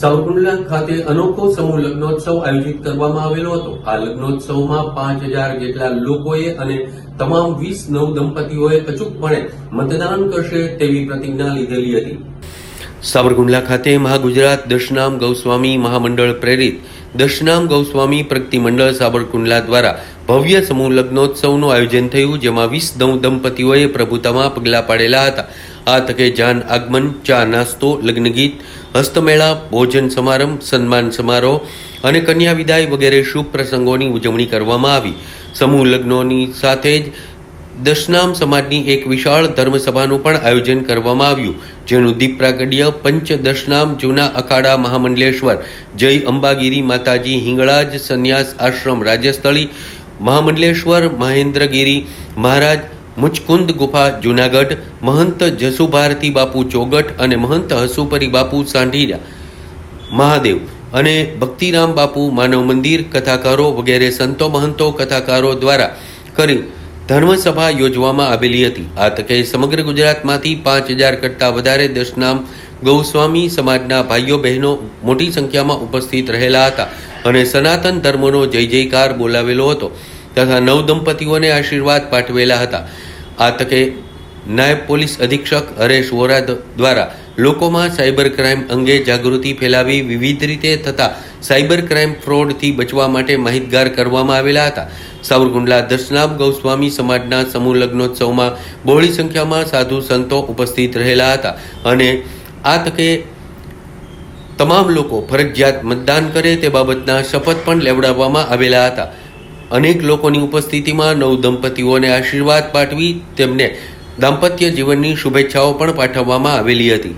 સાવરકુંડલા ખાતે અનોખો સમૂહ લગ્નોત્સવ આયોજિત કરવામાં આવેલો હતો. આ લગ્નોત્સવમાં પાંચ હજાર જેટલા લોકોએ અને તમામ વીસ નવ દંપતીઓએ અચૂકપણે મતદાન કરશે તેવી પ્રતિજ્ઞા લીધેલી હતી. સાવરકુંડલા ખાતે મહાગુજરાત દશનામ ગૌસ્વામી મહામંડળ પ્રેરિત દશનામ ગૌસ્વામી પ્રગતિ મંડળ સાબરકુંડલા દ્વારા ભવ્ય સમૂહ લગ્નોત્સવનું આયોજન થયું, જેમાં વીસ નવ દંપતીઓએ પ્રભુતામાં પગલાં પાડેલા હતા. આ તકે જાન આગમન ચા નાસ્તો, લગ્નગીત, હસ્તમેળા, ભોજન સમારંભ, સન્માન સમારોહ અને કન્યા વિદાય વગેરે શુભ પ્રસંગોની ઉજવણી કરવામાં આવી. સમૂહ લગ્નોની સાથે જ દશનામ સમાજની એક વિશાળ ધર્મસભાનું પણ આયોજન કરવામાં આવ્યું. જેનું દીપ પ્રાગટ્ય પંચ દશનામ જૂના અખાડા મહામંડલેશ્વર, જય અંબાગીરી માતાજી હિંગળાજ સંન્યાસ આશ્રમ રાજસ્થળી મહામંડલેશ્વર, મહેન્દ્રગીરી મહારાજ મુચકુંદ ગુફા, જૂનાગઢ, મહંત જસુભારતી બાપુ ચોગટ અને મહંત હસુપરી બાપુ સાંઢીરા, મહાદેવ અને ભક્તિરામ બાપુ માનવ મંદિર, કથાકારો વગેરે સંતો મહંતો કથાકારો દ્વારા કરી ધર્મસભા યોજવામાં આવેલી હતી. આ તકે સમગ્ર ગુજરાતમાંથી પાંચ હજાર કરતાં વધારે દશનામ ગૌસ્વામી સમાજના ભાઈઓ બહેનો મોટી સંખ્યામાં ઉપસ્થિત રહેલા હતા અને સનાતન ધર્મનો જય જયકાર બોલાવેલો હતો તથા નવ દંપતીઓને આશીર્વાદ પાઠવેલા હતા. આ તકે નાયબ પોલીસ અધિક્ષક હરેશ વોરા દ્વારા લોકોમાં સાયબર ક્રાઇમ અંગે જાગૃતિ ફેલાવી વિવિધ રીતે થતા સાયબર ક્રાઇમ ફ્રોડથી બચવા માટે માહિતગાર કરવામાં આવેલા હતા. સાવરકુંડલા દર્શનામ ગૌસ્વામી સમાજના સમૂહ લગ્નોત્સવમાં બહોળી સંખ્યામાં સાધુ સંતો ઉપસ્થિત રહેલા હતા અને આ તકે તમામ લોકો ફરજિયાત મતદાન કરે તે બાબતના શપથ પણ લેવડાવવામાં આવેલા હતા. અનેક લોકોની ઉપસ્થિતિમાં નવ દંપતીઓને આશીર્વાદ પાઠવી તેમને દાંપત્ય જીવનની શુભેચ્છાઓ પણ પાઠવવામાં આવેલી હતી.